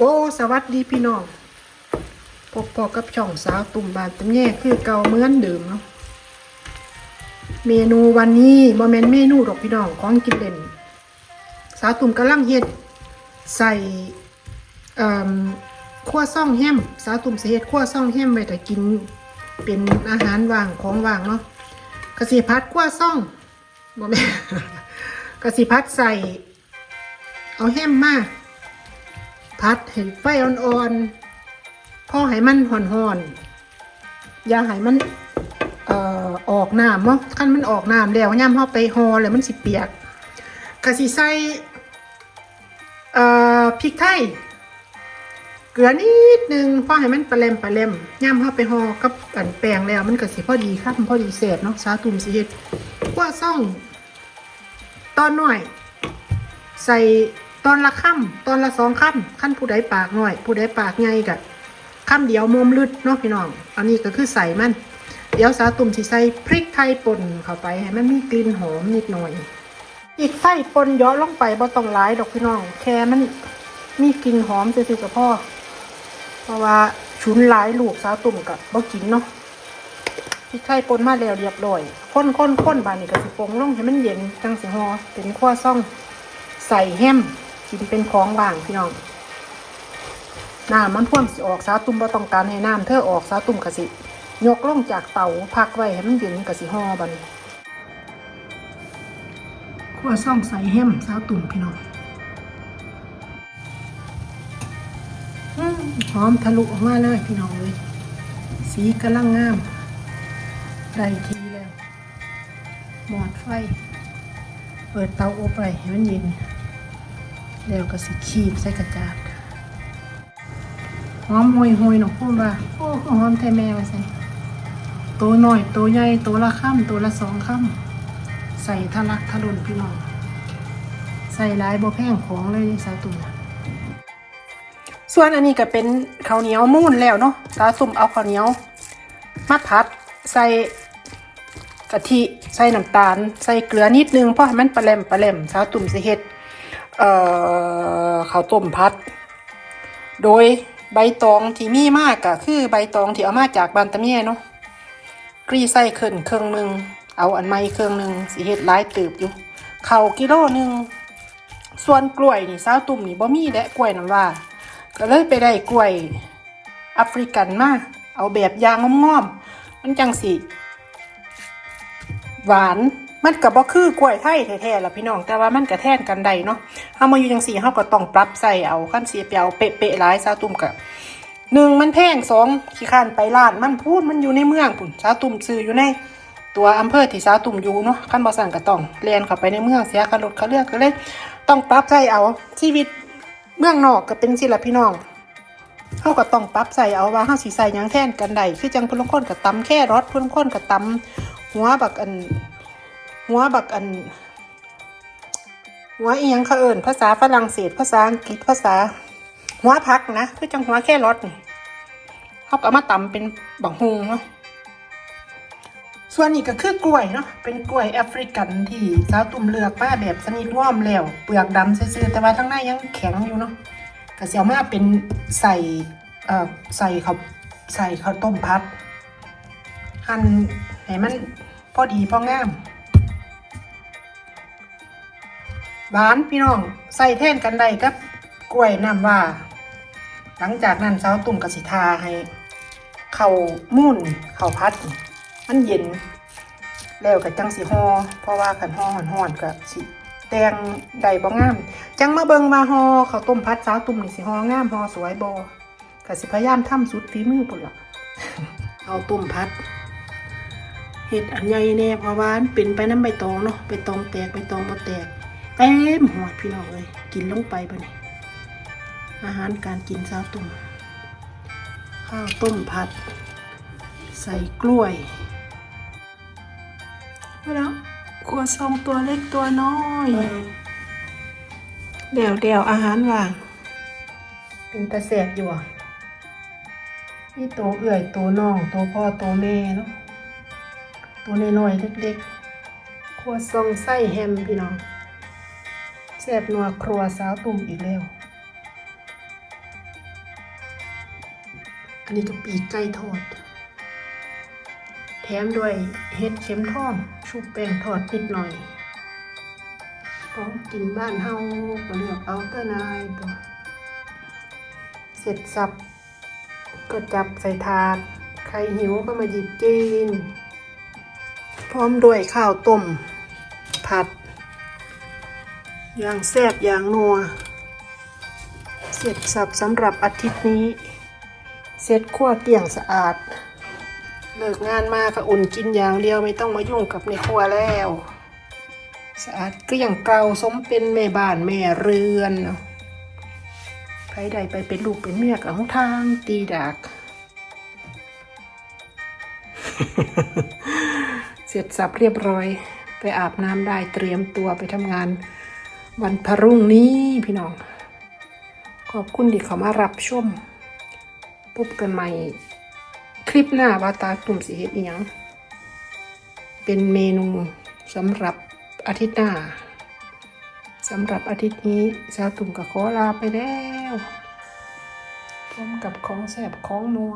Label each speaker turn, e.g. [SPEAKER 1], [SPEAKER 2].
[SPEAKER 1] โอ้สวัสดีพี่น้องพบพอกับช่องสาวตุ่มบานตำแย่คือเก่าเหมือนเดิมเนาะเมนูวันนี้บ่แม่นเมนูดอกพี่น้องของกินเล่น สาวตุ่มกำลังเฮ็ดใส่ขั้วซ่องแฮมสาวตุ่มสิเฮ็ดขั้วซ่องแฮมไว้แต่กินเป็นอาหารว่างของว่างเนาะกระสิพัดขั้วซ่องบ่แม่นกระสิพัดใส่ เอาแฮมมา พัดให้ไฟอ่อนๆพอให้มันห่อนๆอย่าให้มันเอ่อออกน้ำเนาะขั้นมันออกน้ำแล้วย่ำเข้าไปห่อแล้วมันสิเปียกกะสิใส่เอ่อพริกไทยเกลือนิดนึงพอให้มันปลาเลมปลาเลมย่ำเข้าไปห่อกับอันแปลงแล้วมันก็สิพอดีครับพอดีเสร็จเนาะสาตุ่มสิเฮ็ดว่าซ่องตอนหน่อย ใส่ ตอนละค่ำตอนละสองค่ำขั้นผู้ใดปากหน่อย ผู้ใดปากไงกะค่ำเดียวมมลึดเนาะพี่น้อง อันนี้ก็คือใส่มัน เดี๋ยวสาตุ่มสิใส่พริกไทยป่นเข้าไปให้มันมีกลิ่นหอมนิดหน่อย อีกไส้ป่นเยอลงไปบ่ต้องหลายดอกพี่น้อง แค่มันมีกลิ่นหอมซื่อๆกับพ่อ เพราะว่าชุนหลายลูกสาตุ่มกับบ่กินเนาะพริกไทยป่นมาแล้วเรียบร้อยข้นข้นข้นบานนี่ก็สิปรุงลงให้มันเย็นจังสิฮอเป็นขั้วซ่อง ใส่แฮม กินเป็นของว่างพี่น้องน้ำมันพ่วมสิออกสาตุ่มบ่ต้องการให้น้ำเธอออกสาตุ่มกะสิ ยกลงจากเตาพักไว้ให้มันเย็นกะสิห่อบันขั้วซ่องใส่แฮมสาตุ่มพี่น้องหอมทะลุออกมาเลยพี่น้องเลย สีกำลังงามได้ทีแล้วหมอดไฟ เปิดเตาอบไปให้มันเย็น แล้วก็สิขีบใส่กระจาดหอมหวยหวยๆหนองพูดว่าโอ้หอมแท้แม่ว่าใส่ตัวหน่อยตัวใหญ่ตัวละค่ำตัวละสองค่ำใส่ทะลักทะลุนพี่น้องใส่หลายบ่แพงของเลยสาวตุ่มส่วนอันนี้ก็เป็นข้าวเหนียวมูนแล้วเนาะสาวตุ่มเอาข้าวเหนียวมาผัดใส่กะทิใส่น้ำตาล ใส่เกลือนิดนึงเพราะให้มันปลาแหลมปลาแหลมสาวตุ่มสิเฮ็ด เอ่อข้าวต้มพัด โดยใบตองที่มีมากก็คือใบตองที่เอามาจากบานตะเมียเนาะกรีใส่เครื่องเครื่องหนึ่งเอาอันไม้เครื่องหนึ่งสิเฮ็ดลายตืบอยู่เข่ากิโลหนึ่งส่วนกล้วยนี่สาวตุ่มนี่บ่มีและกล้วยน้ำว่า ก็เลยไปได้กล้วยแอฟริกันมาเอาแบบยางงอมๆมันจังสิหวานมันก็บบ่คือกล้วยไทยแท้ๆล่ะพี่น้อง แต่ว่ามันก็แทนกันได้เนาะ เฮามาอยู่จังสี่เฮาก็ต้องปรับใส่เอาขั้นสีเปียวเป๊ะๆหลายซาตุ่มกะหนึ่งมันแพงสองขี้ข้านไปร้านมันพูดมันอยู่ในเมืองพุ่นซาตุ่มซื้ออยู่ในตัวอำเภอที่ซาตุ่มอยู่เนาะขั้นบ่สั่งก็ต้องเรียนเข้าไปในเมืองเสียค่ารถค่าเรือก็เลยต้องปรับใส่เอาชีวิตเมืองนอกก็เป็นสิละพี่น้องเฮาก็ต้องปรับใส่เอาว่าเฮาสิใส่หยังแทนกันได้คือจังพิ่นลางคนก็ตำแค่รสพิ่นลางคนก็ตำหัวบักอันหัวบักอัน หัวอีหยังเขาเอิญภาษาฝรั่งเศส ภาษาอังกฤษภาษา หัวพักนะคือจังหัวแค่รสเขาก็เอามาตำเป็นบังฮุงเนาะส่วนนี้ก็คือกล้วยเนาะเป็นกล้วยแอฟริกันที่สาวตุ่มเลือกมาแบบสนิทว่อมแล้วเปลือกดำซื่อๆแต่ว่าทั้งในยังแข็งอยู่เนาะก็เสียวมาเป็นใส่เอ่อใส่เขาใส่ข้าวต้มพัดหั่นให้มันพอดีพองาม หวานพี่น้องใส่แท่นกันได้กับกล้วยน้ำว่า หลังจากนั้นเช้าตุ่มกสิทาให้เข่ามุ่นเข่าพัด มันเย็น แล้วกับจังสีหอเพราะว่าขันหอหอนหอนกับสิแตงใดบ่งาม จังมาเบิงมาหอข้าวต้มพัดเช้าตุ่มนี่สิหองามหอสวยบอกสิพยายามทำสุดฝีมือปุ่นละเอาตุ่มพัดเห็ดอันใหญ่แน่เพราะว่านเป็นไปน้ำใบตองเนาะใบตองแตกใบตองบ่แตก เต็มหัวดพี่น้องเลยกินลงไปบ่เนี่ยอาหารการกินเช้าตุ่มข้าวต้มผัด ใส่กล้วยแล้วครัวซองตัวเล็กตัวน้อยเดี๋ยวเดี๋ยวอาหารว่าง เป็นตะแสบอยู่อะมีตัวเอื่อยตัวน้องตัวพ่อตัวแม่เนาะตัวน้อยๆเล็กๆครัวซองไส้แฮมพี่น้อง แซ่บนัวครัวสาวตุ่มอีกแล้วอันนี้ก็ปีกไก่ทอด แถมด้วยเห็ดเข็มทองชุบแป้งทอดนิดหน่อยของกินบ้านเฮาก็เลือกเอาเตอร์นายตัว เสร็จสับ ก็จับใส่ถาด ใครหิวก็มาหยิบกิน พร้อมด้วยข้าวต้ม ผัด อย่างแซ่บอย่างนัว เสร็จสับสำหรับอาทิตย์นี้ เสร็จขั้วเกลี่ยงสะอาด เลิกงานมาก็อุ่นกินอย่างเดียวไม่ต้องมายุ่งกับในครัวแล้ว สะอาดเกลี้ยงเกลาสมเป็นแม่บ้านแม่เรือนเนาะใครใดไปเป็นลูกเป็นเมียกับทางตีดักเสร็จสับเรียบร้อย ไปอาบน้ำได้เตรียมตัวไปทำงาน วันพรุ่งนี้พี่น้อง ขอบคุณที่เขามารับชมพบกันใหม่ คลิปหน้าว่าตาตุ่มสีเฮ็ดอีหยังเป็นเมนูสำหรับอาทิตย์หน้าสำหรับอาทิตย์นี้สาวตุ่มกับขอลาไปแล้วพร้อมกับของแสบของนัว